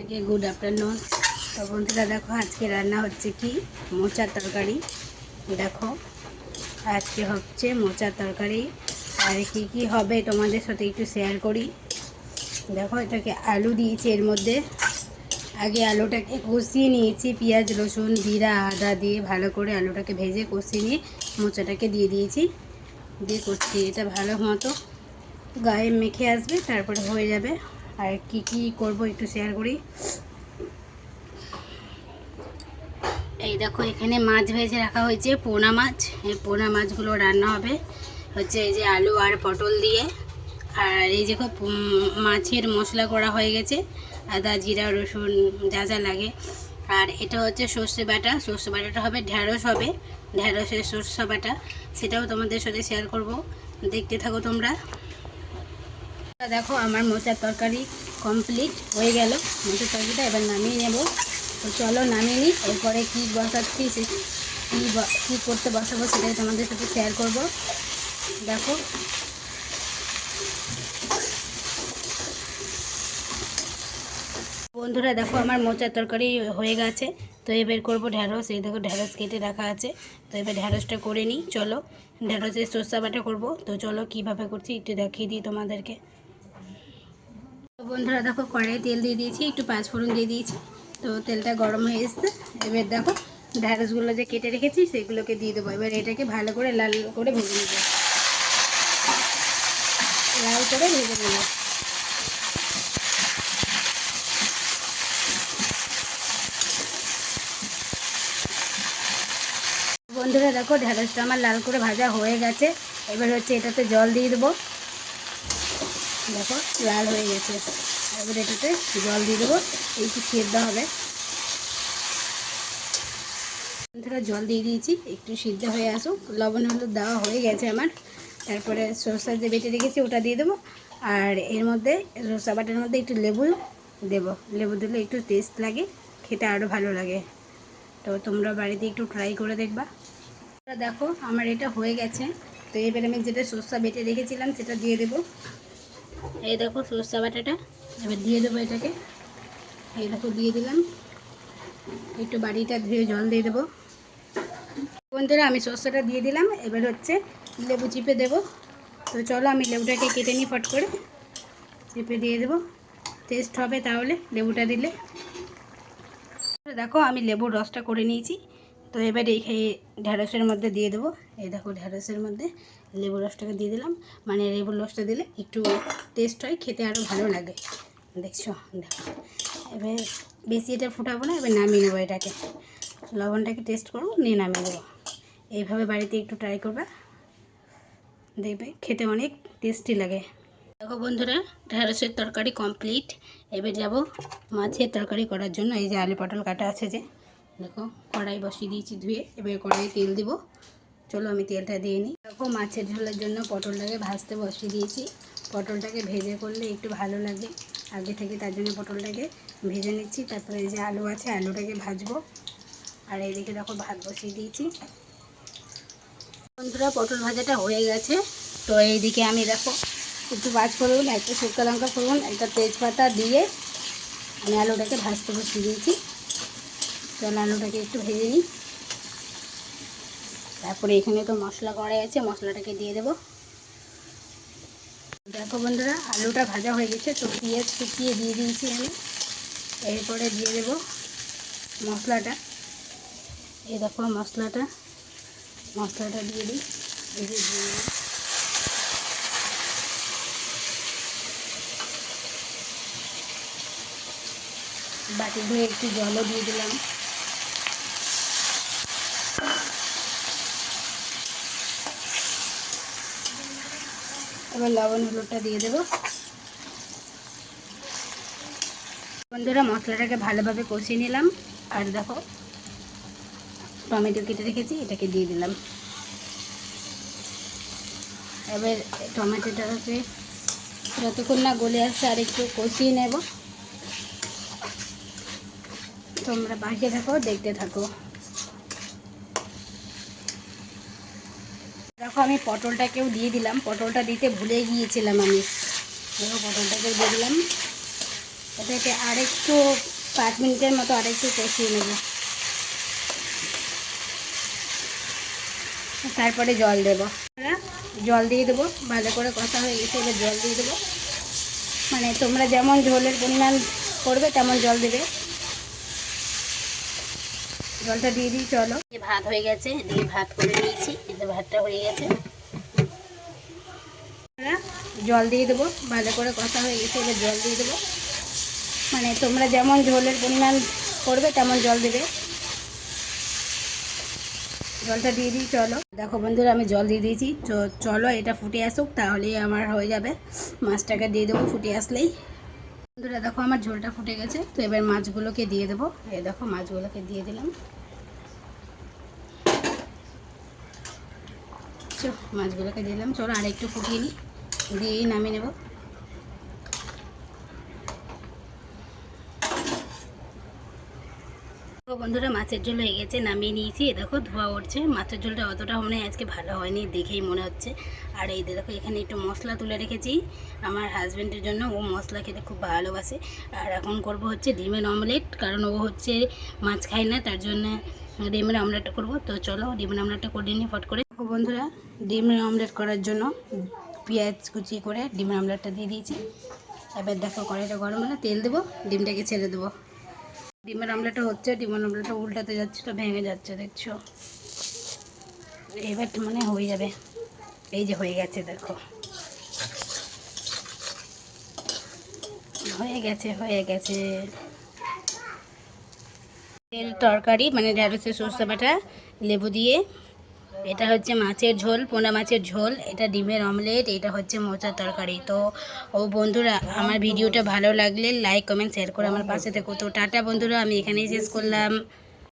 আজকে good afternoon তো বন্ধুরা, দেখো, আজকে রান্না হচ্ছে কি? মোচার তরকারি। দেখো, আজকে হচ্ছে মোচার তরকারি। আর কি কি হবে তোমাদের সাথে একটু শেয়ার করি। দেখো, এটাকে আলু দিয়েছি এর মধ্যে। আগে আলুটাকে কষিয়ে নিয়েছি। পেঁয়াজ, রসুন, জিরা, আদা দিয়ে ভালো করে আলুটাকে ভেজে কষিয়ে নিয়ে মোচাটাকে দিয়ে দিয়েছি। দিয়ে করছি এটা ভালো মতো গায়ে মেখে আসবে, তারপরে হয়ে যাবে আর কি কি করব একটু শেয়ার করি। এই দেখো এখানে মাছ ভেজে রাখা হয়েছে পোনা মাছ। এই পোনা মাছগুলো রান্না হবে। হচ্ছে এই যে আলু আর পটল দিয়ে। আর এই উম, মাছের মশলা করা হয়ে গেছে। আদা জিরা রসুন যা যা লাগে। আর এটা হচ্ছে সর্ষে বাটা। সর্ষে বাটাটা হবে ঢ্যাঁড়স হবে। ঢ্যাঁড়সের সর্ষে বাটা সেটাও তোমাদের সাথে শেয়ার করব। দেখতে থাকো তোমরা। দেখো আমার মোচার তরকারি কমপ্লিট হয়ে গেল। মোচার তরকারিটা এবার নামিয়ে নেব। তো চলো নামিয়ে নিই। এরপরে কী বসাচ্ছি সে কী কী করতে বসাবো সেটাই তোমাদের সাথে শেয়ার করব। দেখো। বন্ধুরা, দেখো আমার মোচার তরকারি হয়ে গেছে। তো এবার করব ঢ্যাঁড়স। এই দেখো ঢ্যাঁড়স কেটে রাখা আছে। তো এবার ঢ্যাঁড়সটা করে নিই। চলো ঢ্যাঁড়সের সর্ষা বাটা করব। তো চলো কীভাবে করছি একটু দেখিয়ে দিই তোমাদেরকে। বন্ধুরা দেখো কড়াই তেল দিয়ে দিয়েছি, একটু পাঁচ ফোড়ন দিয়ে দিয়েছি। তো তেলটা গরম হয়ে এসছে। এবার দেখো ঢ্যাঁড়সগুলো যে কেটে রেখেছি, সেগুলোকে দিয়ে দেবো। এবার এটাকে ভালো করে লাল করে ভেজে নেব। লাল করে ভেজে নেব। বন্ধুরা দেখো ঢ্যাঁড়সটা আমার লাল করে ভাজা হয়ে গেছে। এবার হচ্ছে এটাতে জল দিয়ে দেবো। দেখো, লাল হয়ে গেছে। এবার এটাতে জল দিয়ে দেবো একটু সেদ্ধ হবে। বন্ধুরা জল দিয়ে দিয়েছি, একটু সিদ্ধ হয়ে আসুক। লবণ হলুদ দেওয়া হয়ে গেছে আমার। তারপরে সরষা যে বেটে রেখেছি, ওটা দিয়ে দেবো। আর এর মধ্যে, সরষা বাটার মধ্যে একটু লেবু দেবো। লেবু দিলে একটু টেস্ট লাগে, খেতে আরও ভালো লাগে। তো তোমরা বাড়িতে একটু ট্রাই করে দেখবা। দেখো, আমার এটা হয়ে গেছে। তো এবার আমি যেটা সর্ষা বেটে রেখেছিলাম, সেটা দিয়ে দেবো। এই দেখো সর্ষা বাটাটা। এবার দিয়ে দেবো এটাকে। এই দেখো দিয়ে দিলাম। একটু বাড়িটা ধুয়ে জল দিয়ে দেবো। বন্ধুরা, আমি সর্ষেটা দিয়ে দিলাম। এবার হচ্ছে লেবু চিপে দেবো। তো চলো আমি লেবুটাকে কেটে নিই ফট করে। চিপে দিয়ে দেবো। টেস্ট হবে তাহলে লেবুটা দিলে। দেখো, আমি লেবুর রসটা করে নিয়েছি। তো এবার এই ঢ্যাঁড়সের মধ্যে দিয়ে দেবো। এই দেখো ঢ্যাঁড়সের মধ্যে লেবুর রসটাকে দিয়ে দিলাম। মানে লেবুর রসটা দিলে একটু টেস্ট হয়, খেতে আরও ভালো লাগে। দেখছ? দেখো। এবার বেশি এটা ফুটাবো না, এবার নামিয়ে নেব এটাকে। লবণটাকে টেস্ট করব, নিয়ে নামিয়ে দেবো এইভাবে বাড়িতে একটু ট্রাই করবা। দেখবে খেতে অনেক টেস্টি লাগে। দেখো বন্ধুরা, ঢেঁড়সের তরকারি কমপ্লিট এবার যাব মাছের তরকারি করার জন্য। এই যে আলু পটল কাটা আছে যে। দেখো, কড়াই বসিয়ে দিয়েছি ধুয়ে, এবার কড়াই তেল দিব। চলো আমি তেলটা দিয়ে নিই। দেখো, মাছের ঝোলের জন্য পটলটাকে ভাজতে বসিয়ে দিয়েছি। পটলটাকে ভেজে করলে একটু ভালো লাগে। আগে থেকে তার জন্য পটলটাকে ভেজে নিচ্ছি। তারপরে যে আলু আছে, আলুটাকে ভাজবো। আর এইদিকে দেখো, ভাত বসিয়ে দিয়েছি। বন্ধুরা, পটল ভাজাটা হয়ে গেছে। তো এইদিকে আমি দেখো, একটু পাঁচ ফোড়ন, একটা শুকনো লঙ্কা ফোড়ন, একটা তেজপাতা দিয়ে আমি আলুটাকে ভাজতে বসিয়ে দিয়েছি। চল আলুটাকে একটু ভেজে নিই। তারপরে এখানে তো মশলা করা আছে, মশলাটাকে দিয়ে দেবো। দেখো বন্ধুরা, আলুটা ভাজা হয়ে গেছে, তো পেঁয়াজ কুচিয়ে দিয়ে দিয়েছি আমি। এরপরে দিয়ে দেবো মশলাটা। এই দেখো মশলাটা মশলাটা দিয়ে দিই। দিয়ে দিই। বাটি ধুয়ে একটু জলও দিয়ে দিলাম। এবার লবণ, হলুদটা দিয়ে দেবো। বন্ধুরা, মশলাটাকে ভালোভাবে কষিয়ে নিলাম। আর দেখো, টমেটো কেটে রেখেছি, এটাকে দিয়ে দিলাম। এবার টমেটোটাকে যতক্ষণ না গলে আসছে, আর একটু কষিয়ে নেব। তোমরা বাকি থাকো, দেখতে থাকো। দেখো, আমি পটলটাকেও দিয়ে দিলাম। পটলটা দিতে ভুলে গিয়েছিলাম আমি। দেখো, পটলটাকেও দিয়ে দিলাম। এটাকে আরেকটু পাঁচ মিনিটের মতো আরেকটু কষিয়ে নেব। তারপরে জল দেবো। জল দিয়ে দেবো, ভালো করে কষা হয়ে গেছে, এবার জল দিয়ে দেবো। মানে তোমরা যেমন ঝোলের পরিমাণ করবে, তেমন জল দেবে। জলটা দিয়ে দিই চলো। এই ভাত হয়ে গেছে দিয়ে ভাত করে নিয়েছি এতে ভাতটা হয়ে গেছে। জল দিয়ে দেবো ভালো করে কষা হয়ে গেছে এবার জল দিয়ে দেবো। মানে তোমরা যেমন ঝোলের পরিমাণ করবে তেমন জল দেবে। জলটা দিয়ে দিই চলো। দেখো বন্ধুরা আমি জল দিয়ে দিয়েছি চলো এটা ফুটে আসুক তাহলেই আমার হয়ে যাবে। মাছটাকে দিয়ে দেবো ফুটে আসলেই। বন্ধুরা দেখো আমার ঝোলটা ফুটে গেছে, তো এবার মাছগুলোকে দিয়ে দেবো। এই দেখো মাছগুলোকে দিয়ে দিলাম। মাছগুলোকে দিলাম। চলো আর একটু ফুটিয়ে নিই দিয়েই নামিয়ে নেব। তো বন্ধুরা মাছের ঝোল হয়ে গেছে, নামিয়ে নিয়েছি। দেখো ধোয়া উঠছে। মাছের ঝোলটা অতটা মনে আজকে ভালো হয়নি, দেখেই মনে হচ্ছে। আর এই দেখো, এখানে একটু মশলা তুলে রেখেছি। আমার হাজব্যান্ডের জন্য ও মশলা খেতে খুব ভালোবাসে। আর এখন করব হচ্ছে ডিমের অমলেট, কারণ ও হচ্ছে মাছ খায় না, তার জন্য ডিমের অমলেটটা করব। তো চলো, ডিমের অমলেটটা করে নিই ফট করে। বন্ধুরা, ডিমের অমলেট করার জন্য পেঁয়াজ কুচি করে ডিমের অমলেটটা দিয়ে দিয়েছি। এবার দেখো কড়াইটা গরম হলে তেল দেবো, ডিমটাকে ছেড়ে দেবো। ডিমের আমলেটা হচ্ছে, ডিমের আমলেটা উল্টাতে যাচ্ছে, তো ভেঙে যাচ্ছে, দেখছ? এবার মানে হয়ে যাবে। এই যে হয়ে গেছে, দেখো। হয়ে গেছে হয়ে গেছে। তেল তরকারি মানে ঢ্যাঁড়সের সর্ষে বাটা, লেবু দিয়ে। এটা হচ্ছে মাছের ঝোল, পোনা মাছের ঝোল, এটা ডিমের অমলেট, এটা হচ্ছে মোচার তরকারি। তো, ও বন্ধুরা, আমার ভিডিওটা ভালো লাগলে লাইক কমেন্ট শেয়ার করে আমার পাশে থেকো। তো টাটা বন্ধুরা, আমি এখানেই শেষ করলাম।